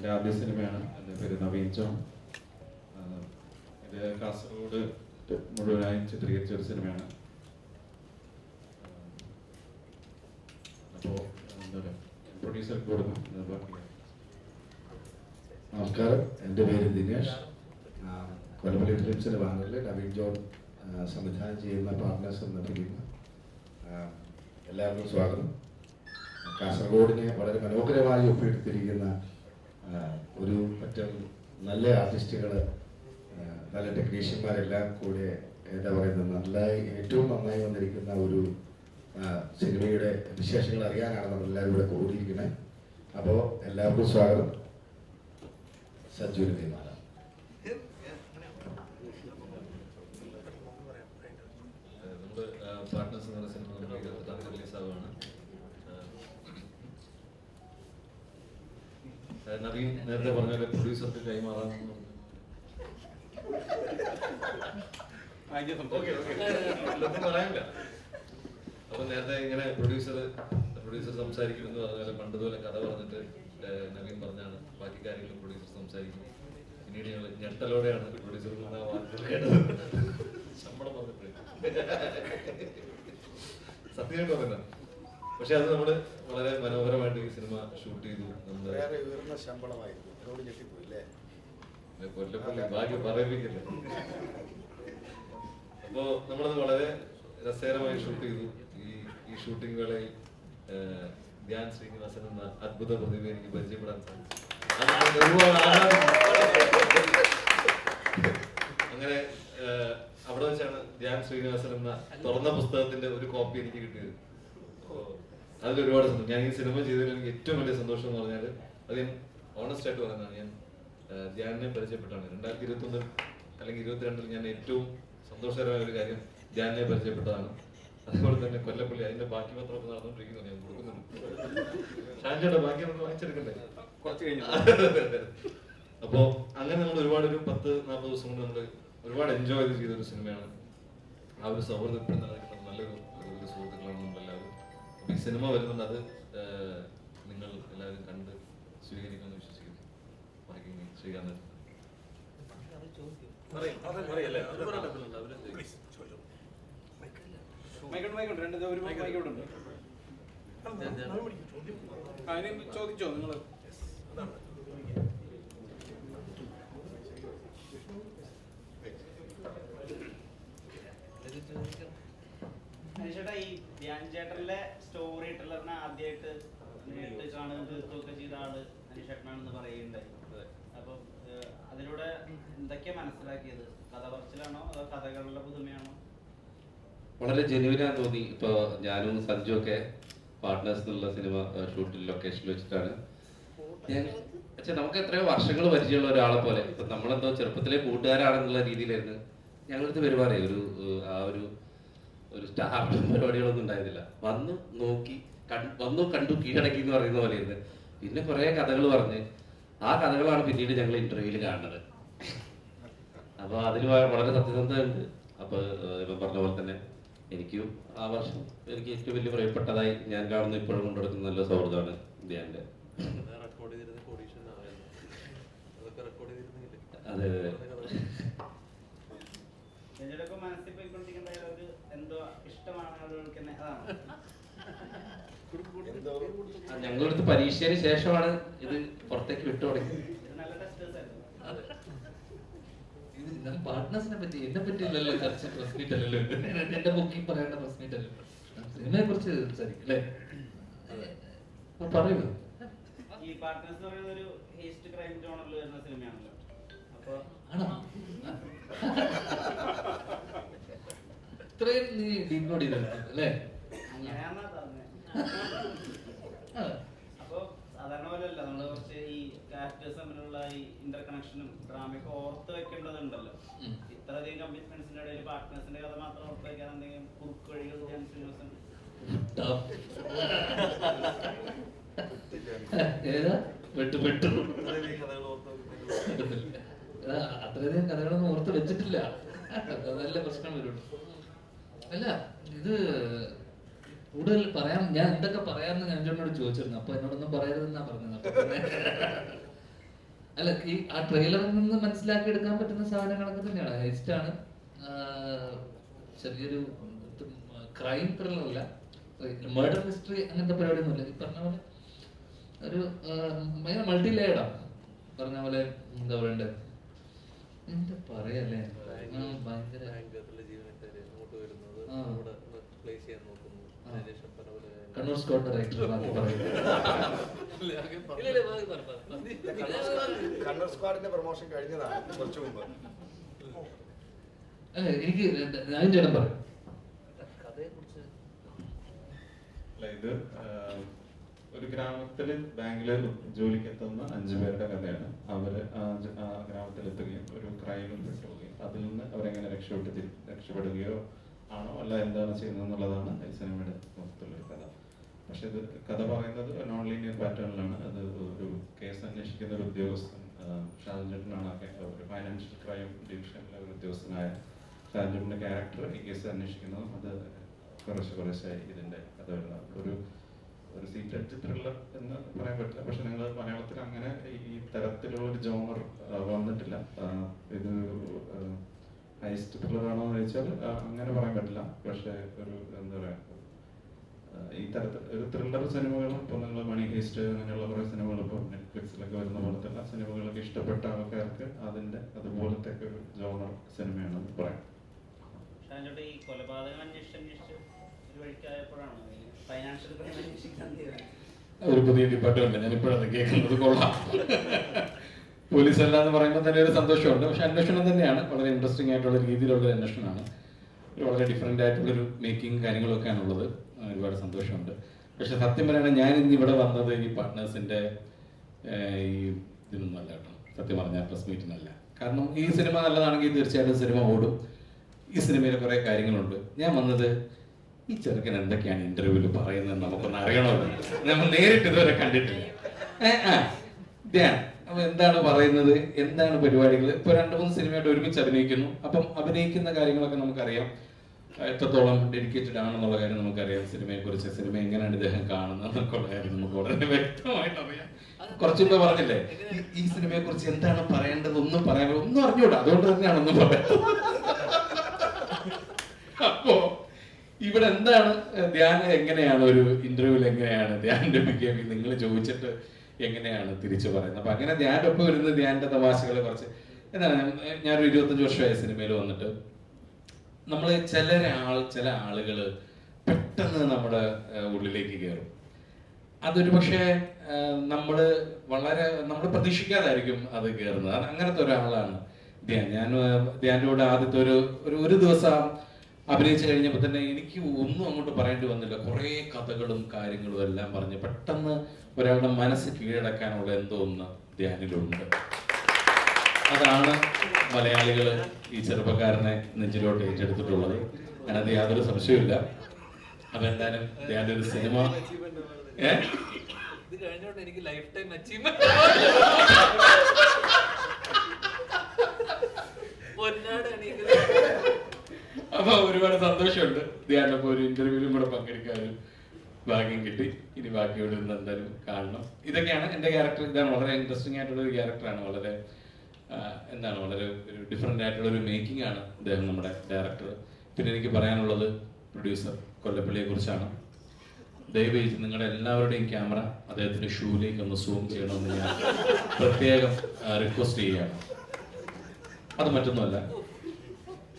എന്റെ ആദ്യ സിനിമയാണ്. എന്റെ പേര് നവീൻ ജോൺ എന്റെ കാസർഗോഡ് മുഴുവനായും ചിത്രീകരിച്ച ഒരു സിനിമയാണ്. അപ്പോൾ എന്താ പറയുക പ്രൊഡ്യൂസർ കൊടുക്കും. നമസ്കാരം. എന്റെ പേര് ദിനേഷ്. കൊലപ്പള്ളി ഫിലിംസിന്റെ ബാനറിൽ നവീൻ ജോൺ സംവിധാനം ചെയ്യുന്ന പാർട്ട്നേഴ്സ് എന്ന ഫിലിം എല്ലാവർക്കും സ്വാഗതം. കാസർഗോഡിനെ വളരെ മനോഹരമായി ഒപ്പിയെടുത്തിരിക്കുന്ന ഒരു മറ്റും നല്ല ആർട്ടിസ്റ്റുകൾ നല്ല ടെക്നീഷ്യന്മാരെല്ലാം കൂടെ എന്താ പറയുന്നത് നല്ല ഏറ്റവും നന്നായി വന്നിരിക്കുന്ന ഒരു സിനിമയുടെ വിശേഷങ്ങൾ അറിയാനാണ് നമ്മൾ എല്ലാവരും ഇവിടെ കൂടിയിരിക്കുന്നത് അപ്പോൾ എല്ലാവർക്കും സ്വാഗതം സജ്ജു തീരുമാനം പാർട്ട്നേഴ്സ് എന്ന് പറയുന്ന സിനിമ റിലീസ് ആവുകയാണ് ആ, നവീൻ നേരത്തെ പറഞ്ഞ പോലെ പ്രൊഡ്യൂസർക്ക് കൈമാറാൻ പറയാനില്ല. അപ്പൊ നേരത്തെ ഇങ്ങനെ പ്രൊഡ്യൂസർ പ്രൊഡ്യൂസർ സംസാരിക്കും എന്ന് പറഞ്ഞാൽ പണ്ടതുപോലെ കഥ പറഞ്ഞിട്ട് നവീൻ പറഞ്ഞാണ് ബാക്കി കാര്യങ്ങൾ പ്രൊഡ്യൂസർ സംസാരിക്കും പിന്നീട് ഞങ്ങൾ ഞെട്ടലോടെയാണ് പ്രൊഡ്യൂസർ ശമ്പളം പറഞ്ഞിട്ട് സത്യമായിട്ട് പറഞ്ഞ. പക്ഷെ അത് നമ്മൾ വളരെ മനോഹരമായിട്ട് ഈ സിനിമ ഷൂട്ട് ചെയ്തു. നമ്മുടെ വേറെ ഉയർന്ന ശമ്പളമായിരുന്നു. അതോട് ഞെട്ടിപ്പോയി അല്ലേ കൊല്ലപ്പള്ളി ഭാഗ്യം പറയിപ്പിക്കില്ല? അപ്പോ നമ്മളത് വളരെ രസകരമായി ഷൂട്ട് ചെയ്തു. ഈ ഈ ഷൂട്ടിംഗ് വേളയിൽ ധ്യാൻ ശ്രീനിവാസൻ എന്ന അത്ഭുത പ്രതിഭ എനിക്ക് പരിചയപ്പെടാൻ സാധിച്ചു. അങ്ങനെ അവിടെ വെച്ചാണ് ധ്യാൻ ശ്രീനിവാസൻ എന്ന തുറന്ന പുസ്തകത്തിന്റെ ഒരു കോപ്പി എനിക്ക് കിട്ടിയത്. അതിൽ ഒരുപാട് സന്തോഷം. ഞാൻ ഈ സിനിമ ചെയ്തതിൽ എനിക്ക് ഏറ്റവും വലിയ സന്തോഷം എന്ന് പറഞ്ഞാൽ അത് ഞാൻ ഓണസ്റ്റ് ആയിട്ട് പറയുന്നതാണ്. ഞാൻ ധ്യാനെ ധ്യാനിനെ പരിചയപ്പെട്ടാണ് രണ്ടായിരത്തി ഇരുപത്തി ഒന്നിൽ അല്ലെങ്കിൽ ഇരുപത്തിരണ്ടിൽ ഞാൻ ഏറ്റവും സന്തോഷകരമായ ഒരു കാര്യം ധ്യാനിനെ പരിചയപ്പെട്ടതാണ്. അതുപോലെ തന്നെ കൊല്ലപ്പള്ളി അതിന്റെ ബാക്കി പത്രമൊക്കെ നടന്നുകൊണ്ടിരിക്കുന്നു. ഞാൻ കൊടുക്കുന്നുണ്ട്. ബാക്കി നമുക്ക് വാങ്ങിച്ചെടുക്കണ്ടേ? കുറച്ച് കഴിഞ്ഞു. അപ്പോ അങ്ങനെ നമ്മൾ ഒരുപാട് ഒരു പത്ത് നാൽപ്പത് ദിവസം കൊണ്ട് നമ്മൾ ഒരുപാട് എൻജോയ് ചെയ്ത് ഒരു സിനിമയാണ്. ആ ഒരു സൗഹൃദം ഇപ്പോഴും നല്ലൊരു സുഹൃത്തുക്കളാണ് ഈ സിനിമ വരുന്നുണ്ട് അത് നിങ്ങൾ എല്ലാവരും കണ്ട് സ്വീകരിക്കുമെന്ന് വിശ്വസിക്കുന്നു. ബാക്കി ഇനി ശ്രീകാന്ത് ചോദിച്ചോ. നിങ്ങൾ ചേട്ടാ ഈ ധ്യാൻ ചേട്ടന്റെ കാണുകയും തീർക്കുകയൊക്കെ ചെയ്ത ആൾ എന്ന് പറയുന്നുണ്ടായി അപ്പൊ അതിലൂടെ എന്തൊക്കെയാ മനസ്സിലാക്കിയത്? കഥ പറച്ചിലാണോ അതോ കഥകളുടെ പുതുമയാണോ? വളരെ ജെന്യൂനാന്ന് തോന്നി. ഇപ്പോൾ ഞാനും സഞ്ജു ഒക്കെ പാർട്ട്നേഴ്സ് എന്നുള്ള സിനിമ ഷൂട്ടിൽ ലൊക്കേഷനിൽ വെച്ചിട്ടാണ്. ഞാൻ പക്ഷെ നമുക്ക് എത്രയോ വർഷങ്ങൾ പരിചയമുള്ള ഒരാളെ പോലെ. ഇപ്പൊ നമ്മളെന്തോ ചെറുപ്പത്തിലെ കൂട്ടുകാരാണെന്നുള്ള രീതിയിലായിരുന്നു ഞങ്ങളടുത്ത് പെരുമാറേ ഒരു ആ ഒരു ഒരു സ്റ്റാർ പരിപാടികളൊന്നും ഉണ്ടായിരുന്നില്ല. വന്നു നോക്കി വന്നു കണ്ടു കീഴടക്കി എന്ന് പറയുന്ന പോലെയാണ് പിന്നെ കുറെ കഥകൾ പറഞ്ഞ്. ആ കഥകളാണ് പിന്നീട് ഞങ്ങൾ ഇന്റർവ്യൂവിൽ കാണുന്നത്. അപ്പൊ അതിൽ വളരെ സത്യസന്ധമുണ്ട് അപ്പൊ ഇപ്പം പറഞ്ഞ പോലെ തന്നെ എനിക്കും ആ വർഷം എനിക്ക് ഏറ്റവും വലിയ പ്രിയപ്പെട്ടതായി ഞാൻ കാണുന്ന ഇപ്പോഴും കൊണ്ടുനടക്കുന്ന നല്ല സൗഹൃദമാണ് ഇന്ത്യന്റെ റെക്കോർഡ് ചെയ്തിരുന്ന കോടീശ്വരൻ ആവായിരുന്നു അതൊക്കെ റെക്കോർഡ് ചെയ്തിരുന്നെങ്കിൽ അതെ അതെ. മനസ്സിൽ പോയിക്കൊണ്ടിരിക്കുന്ന ഒരു എന്തോ ഇഷ്ടമാണ് ആളുകൾക്ക് തന്നെ. അതാണ്. ഞങ്ങളടുത്ത് പരീക്ഷയ്ക്ക് ശേഷമാണ് ഇത് പുറത്തേക്ക് വിട്ടു തുടങ്ങിയത്. ഇത് പാർട്ട്നേഴ്സിനെ പറ്റി എന്നെ പറ്റിയല്ലല്ലോ ചർച്ച പ്രസ് മീറ്റ് അല്ലല്ലോ. എന്റെ ബുക്കിംഗ് പറയേണ്ട പ്രസ് മീറ്റ് അല്ലല്ലോ. സിനിമയെ കുറിച്ച് സംസാരിക്കും അല്ലേ? പറയൂ. ഈ പാർട്ട്നേഴ്സ് എന്ന് പറയുന്നത് ഒരു ഹേസ്റ്റ് ക്രൈം ജോണറിൽ വരുന്ന സിനിമയാണല്ലോ. അപ്പൊ ആണോ? ഇത്രയും നീ ഡീപ്ലോഡ് ചെയ്തല്ലേ അങ്ങനെയാണെന്നാ പറഞ്ഞത് ആ. അപ്പൊ സാധാരണ പോലെ അല്ല നമ്മൾ കുറച്ച് ഈ ക്യാരക്ടേഴ്സ് തമ്മിലുള്ള ഈ ഇന്റർ കണക്ഷനും ഡ്രാമയൊക്കെ ഓർത്ത് വെക്കേണ്ടതുണ്ടല്ലോ ഉം. ഇത്രയധികം കമ്മിറ്റ്മെന്റ്സിന്റെ ഇടയിൽ പാർട്ട്നേഴ്സിന്റെ കഥ മാത്രം ഓർത്ത് വെക്കാൻ എന്തെങ്കിലും കുറുക്ക് വഴികൾ ധ്യാൻ ശ്രീനിവാസൻ Tough. ഏതാ വെട്ടു വെട്ടു അത്രയധികം കഥകളൊന്നും ഓർത്ത് വെച്ചിട്ടില്ല അതല്ല പ്രശ്നം വരുള്ളൂ അല്ല ഇത് കൂടുതൽ പറയാൻ ഞാൻ എന്തൊക്കെ പറയാമെന്ന് ഞാൻ എന്നോട് ചോദിച്ചിരുന്നു. അപ്പൊ എന്നോടൊന്നും പറയരുതെന്നാ പറഞ്ഞത്. അല്ല ഈ ആ ട്രെയിലറിൽ നിന്ന് മനസ്സിലാക്കി എടുക്കാൻ പറ്റുന്ന സാധനങ്ങളൊക്കെ തന്നെയാണ്. ഹെസ്റ്റ് ആണ്. ചെറിയൊരു ക്രൈം ത്രില്ലർ അല്ല. മർഡർ മിസ്റ്ററി അങ്ങനത്തെ പരിപാടിയൊന്നുമില്ല. ഈ പറഞ്ഞ പോലെ ഒരു ഭയങ്കര മൾട്ടി ലേഡാണ് പറഞ്ഞ പോലെ എന്താ പറയണ്ടേ? എന്താ പറയല്ലേ? ഭയങ്കര ആ. ആ. കണ്ണൂർ സ്കോട്ട് ഡയറക്ടർ ബാക്കി പറയും കണ്ണൂർ സ്ക്വാഡിന്റെ പ്രൊമോഷൻ കഴിഞ്ഞതാണ്. കുറച്ചു മുമ്പ്. അല്ല എനിക്ക് ഞാൻ ചേട്ടൻ പറയും അല്ല ഇത് ഒരു ഗ്രാമത്തിൽ ബാംഗ്ലൂർ ജോലിക്ക് എത്തുന്ന അഞ്ചു പേരുടെ കഥയാണ്. അവർ ആ ഗ്രാമത്തിൽ ഗ്രാമത്തിലെത്തുകയും ഒരു ക്രൈമിൽ പെട്ടുപോകുകയും അതിൽ നിന്ന് അവരെങ്ങനെ രക്ഷപ്പെട്ട് രക്ഷപ്പെടുകയോ ആണോ അല്ല എന്താണ് ചെയ്യുന്നത് എന്നുള്ളതാണ് ഈ സിനിമയുടെ മൊത്തത്തിലുള്ള കഥ. പക്ഷെ ഇത് കഥ പറയുന്നത് നോൺ ലീനിയർ പാറ്റേണിലാണ് അത് ഒരു കേസ് അന്വേഷിക്കുന്ന ഒരു ഉദ്യോഗസ്ഥൻ ആഹ്, ഷാജൻ ചേട്ടനാണ് ആ ഒരു ഫൈനാൻഷ്യൽ ക്രൈം ഡിവിഷനിലെ ഒരു ഉദ്യോഗസ്ഥനായ ഷാജൻ ചേട്ടന്റെ ക്യാരക്ടർ ഈ കേസ് അന്വേഷിക്കുന്നതും അത് കുറച്ച് കുറച്ച് ഇതിന്റെ കഥ വരുന്നത്. ഒരു ഒരു സീറ്റഡ് ത്രില്ലർ എന്ന് പറയാൻ പറ്റില്ല. പക്ഷെ നിങ്ങൾ മലയാളത്തിൽ അങ്ങനെ ഈ തരത്തിലുള്ള ഒരു ജോണർ വന്നിട്ടില്ല. ഇത് ഹൈസ്റ്റ് ത്രില്ലർ ആണോ എന്ന് ചോദിച്ചാൽ അങ്ങനെ പറയാൻ പറ്റില്ല. പക്ഷെ ഒരു എന്താ പറയാ ആ, ഈ തരത്തിൽ ഒരു ത്രില്ലർ സിനിമകൾ ഇപ്പോൾ നിങ്ങൾ മണി ഹേസ്റ്റ് അങ്ങനെയുള്ള കുറേ സിനിമകൾ ഇപ്പോൾ നെറ്റ്ഫ്ലിക്സിലൊക്കെ വരുന്ന പോലത്തെ സിനിമകളൊക്കെ ഇഷ്ടപ്പെട്ട ആൾക്കാർക്ക് അതിന്റെ അതുപോലത്തെ ഒരു ജോണർ സിനിമയാണെന്ന് പറയാം. ഷാൻചോട്ടെ ഈ കൊലപാതകം അന്വേഷിച്ച് അന്വേഷിച്ച് ഒരു വഴിക്കായപ്പോഴാണ്? ഫൈനാൻഷ്യൽ ക്രൈം അന്വേഷിക്കാൻ ഒരു പുതിയ ഡിപ്പാർട്ട്മെന്റ് ഞാൻ ഇപ്പോഴത് കേൾക്കുന്നത് കൊള്ളാം. പോലീസ് അല്ല എന്ന് പറയുമ്പോൾ തന്നെ ഒരു സന്തോഷമുണ്ട്. പക്ഷെ അന്വേഷണം തന്നെയാണ്. വളരെ ഇൻട്രസ്റ്റിംഗ് ആയിട്ടുള്ള രീതിയിലുള്ള ഒരു അന്വേഷണമാണ്. ഒരു വളരെ ഡിഫറെന്റ് ആയിട്ടുള്ളൊരു മേക്കിംഗ് കാര്യങ്ങളൊക്കെയാണ് ഉള്ളത് ആ, ഒരുപാട് സന്തോഷമുണ്ട്. പക്ഷെ സത്യം പറയുകയാണെങ്കിൽ ഞാൻ ഇന്ന് ഇവിടെ വന്നത് ഈ പാർട്ട്നേഴ്സിന്റെ ഈ ഇതിനൊന്നും അല്ല കേട്ടോ. സത്യം പറഞ്ഞാൽ പ്രസ് മീറ്റിനല്ല കാരണം ഈ സിനിമ നല്ലതാണെങ്കിൽ തീർച്ചയായിട്ടും സിനിമ ഓടും. ഈ സിനിമയിൽ കുറേ കാര്യങ്ങളുണ്ട്. ഞാൻ വന്നത് ഈ ചെറുക്കൻ എന്തൊക്കെയാണ് ഇന്റർവ്യൂവിൽ പറയുന്നത് നമുക്കൊന്ന് അറിയണമല്ലോ. നമ്മൾ നേരിട്ട് ഇതുവരെ കണ്ടിട്ടില്ല. എന്താണ് പറയുന്നത്? എന്താണ് പരിപാടികൾ ഇപ്പൊ രണ്ടു മൂന്ന് സിനിമയായിട്ട് ഒരുമിച്ച് അഭിനയിക്കുന്നു. അപ്പം അഭിനയിക്കുന്ന കാര്യങ്ങളൊക്കെ നമുക്കറിയാം. എത്രത്തോളം ഡെഡിക്കേറ്റഡ് ആണെന്നുള്ള കാര്യം നമുക്കറിയാം. സിനിമയെ കുറിച്ച് സിനിമ എങ്ങനെയാണ് ഇദ്ദേഹം കാണുന്നത് എന്നൊക്കെയുള്ള കാര്യം നമുക്ക് വളരെ വ്യക്തമായിട്ട് അറിയാം. കുറച്ചു പറഞ്ഞില്ലേ? ഈ- സിനിമയെ കുറിച്ച് എന്താണ് പറയേണ്ടത് ഒന്നും പറയാൻ ഒന്നും അറിഞ്ഞൂടാ. അതുകൊണ്ട് തന്നെയാണ് ഒന്നും പറയാം. അപ്പോ ഇവിടെ എന്താണ് ധ്യാനം എങ്ങനെയാണ് ഒരു ഇന്റർവ്യൂവിൽ എങ്ങനെയാണ് ധ്യാന്റെ ബിഹേവിയർ നിങ്ങൾ ചോദിച്ചിട്ട് എങ്ങനെയാണ് തിരിച്ചു പറയുന്നത്? അപ്പൊ അങ്ങനെ ധ്യാന്റെ ഒപ്പം വരുന്ന ധ്യാന്റെ തമാശകൾ കുറച്ച് എന്താണ് ഞാനൊരു ഇരുപത്തഞ്ച് വർഷമായ സിനിമയിൽ വന്നിട്ട് നമ്മൾ ചില ആൾ ചില ആളുകൾ പെട്ടെന്ന് നമ്മുടെ ഉള്ളിലേക്ക് കയറും അതൊരു പക്ഷേ നമ്മൾ വളരെ നമ്മൾ പ്രതീക്ഷിക്കാതായിരിക്കും അത് കയറുന്നത് അങ്ങനത്തെ ഒരാളാണ് ധ്യാൻ. ഞാൻ കൂടെ ആദ്യത്തെ ഒരു ഒരു ഒരു ദിവസം അഭിനയിച്ചു കഴിഞ്ഞപ്പോൾ തന്നെ എനിക്ക് ഒന്നും അങ്ങോട്ട് പറയേണ്ടി വന്നില്ല. കുറേ കഥകളും കാര്യങ്ങളും എല്ലാം പറഞ്ഞ് പെട്ടെന്ന് ഒരാളുടെ മനസ്സ് കീഴടക്കാനുള്ള എന്തോ ഒന്ന് ധ്യാനിലുണ്ട്. അതാണ് മലയാളികൾ ഈ ചെറുപ്പക്കാരനെ നെഞ്ചിലോട്ട് ഏറ്റെടുത്തിട്ടുള്ളത്. അതിനകത്ത് യാതൊരു സംശയമില്ല അപ്പൊ എന്തായാലും ധ്യാന്റെ ഒരു സിനിമ എനിക്ക് ലൈഫ് ടൈം അച്ചീവ്മെന്റ് അപ്പൊ ഒരുപാട് സന്തോഷമുണ്ട്. ധ്യാനപ്പോ ഒരു ഇന്റർവ്യൂവിലും കൂടെ പങ്കെടുക്കാനും ഭാഗ്യം കിട്ടി. ഇനി ബാക്കിയോട് ഇന്ന് എന്തായാലും കാണണം. ഇതൊക്കെയാണ് എന്റെ ക്യാരക്ടർ ഇതാണ് വളരെ ഇൻട്രസ്റ്റിംഗ് ആയിട്ടുള്ള ഒരു ക്യാരക്ടറാണ് വളരെ എന്താണ്? വളരെ ഒരു ഡിഫറെന്റ് ആയിട്ടുള്ള ഒരു മേക്കിംഗ് ആണ് അദ്ദേഹം നമ്മുടെ ഡയറക്ടർ പിന്നെ എനിക്ക് പറയാനുള്ളത് പ്രൊഡ്യൂസർ കൊല്ലപ്പള്ളിയെ കുറിച്ചാണ്. ദയവേത് നിങ്ങളുടെ എല്ലാവരുടെയും ക്യാമറ അദ്ദേഹത്തിന്റെ ഷൂയിലേക്ക് ഒന്ന് സൂം ചെയ്യണമെന്ന് ഞാൻ പ്രത്യേകം റിക്വസ്റ്റ് ചെയ്യുകയാണ്. അത് മറ്റൊന്നുമല്ല.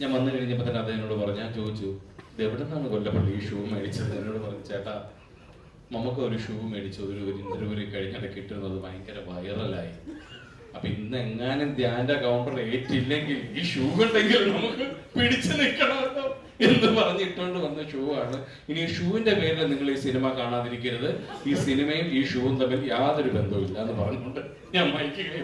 ഞാൻ വന്നു കഴിഞ്ഞപ്പോൾ തന്നെ അദ്ദേഹത്തിനോട് പറഞ്ഞു ഞാൻ ചോദിച്ചു ഇത് എവിടെ നിന്നാണ് കൊല്ലപ്പള്ളി ഈ ഷൂ മേടിച്ചത്? എന്നോട് പറഞ്ഞു ചേട്ടാ നമുക്ക് ഒരു ഷൂ മേടിച്ചു ഒരു ഒരു ഇന്റർവ്യൂവിൽ കിട്ടുന്നത് ഭയങ്കര വൈറലായി അപ്പൊ ഇന്ന് എങ്ങാനും ധ്യാന്റെ കൗണ്ടർ ഏറ്റില്ലെങ്കിൽ ഈ ഷൂ ഉണ്ടെങ്കിൽ നമുക്ക് പിടിച്ചു നിൽക്കണമല്ലോ എന്ന് പറഞ്ഞിട്ടുകൊണ്ട് വന്ന ഷൂ ആണ്. ഇനി ഷൂവിന്റെ പേരിൽ നിങ്ങൾ ഈ സിനിമ കാണാതിരിക്കരുത്. ഈ സിനിമയും ഈ ഷൂവും തമ്മിൽ യാതൊരു ബന്ധവും ഇല്ല എന്ന് പറഞ്ഞുകൊണ്ട് ഞാൻ മൈക്ക് കൈ